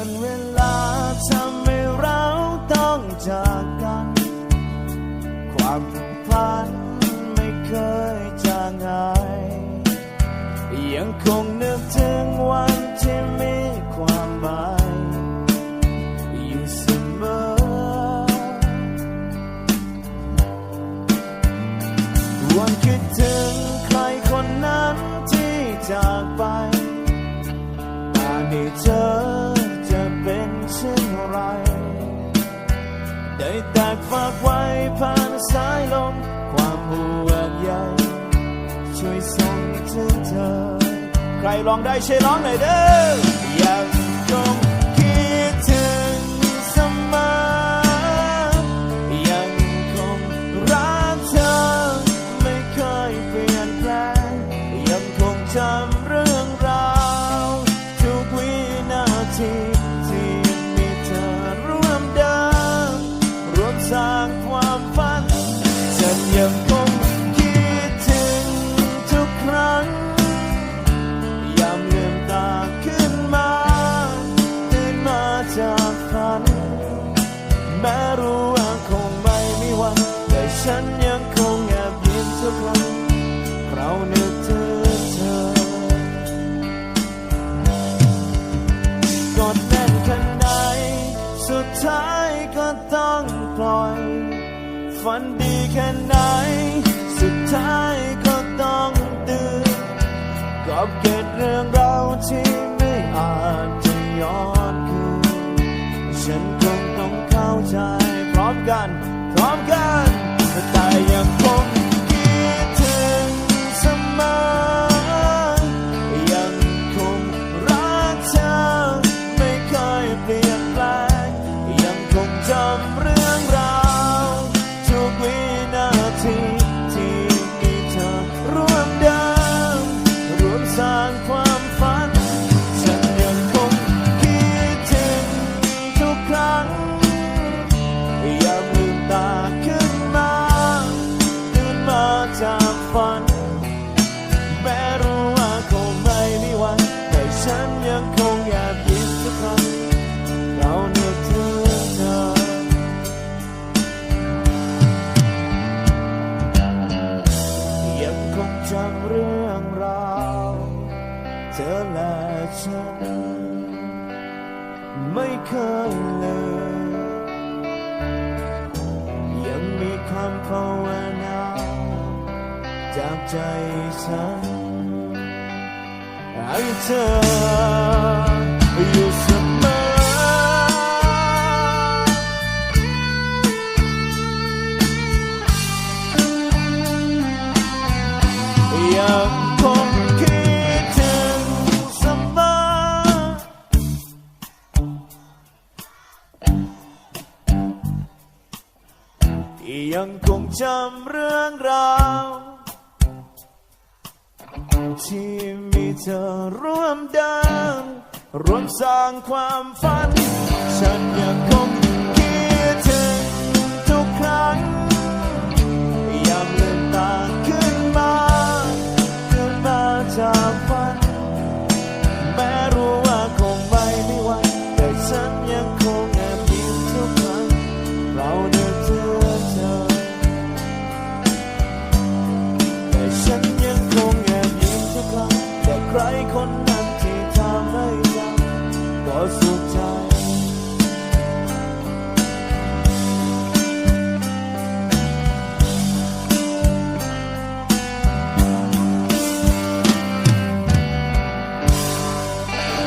กนเวลาทำให้เราต้องจากกัน ความผูกพันไม่เคยจางหาย ยังคงนึกถึงวันที่มีความหมายอยู่เสมอ วันคิดถึงใครคนนั้นที่จากไปแต่ในเธอ ช่วยส่งถึงเธอ ใครลองได้ช่วยร้องหน่อยเด้อยังคงคิดถึงเสมอยังคงรักเธอ ไม่เคยเปลี่ยนแปลงยังคงจำเรื่องราวทุกวินาทีที่มีเธอร่วมเดินร่วมสร้างความฝัน ฝันดีแค่ไหน สุดท้ายก็ต้องตื่นกับเกิดเรื่องราวที่ไม่อาจจะย้อนคืนฉันคงต้องเข้าใจพร้อมกัน จากฝัน แม้รู้ว่าคงไม่มีวัน แต่ฉันยังคงอยากยิ้มทุกครั้งเรานึกถึงเธอยังคงจำเรื่องราวเธอและฉัน ไม่เคยเลย ใจฉันให้เธออยู่เสมอยังคงคิดถึงเสมอยังคงจำเรื่องราว ที่มีเธอร่วมเดินร่วมสร้างความฝัน ฉันยังคง ใครคนนั้นที่ทำให้ใจก็สุขใจ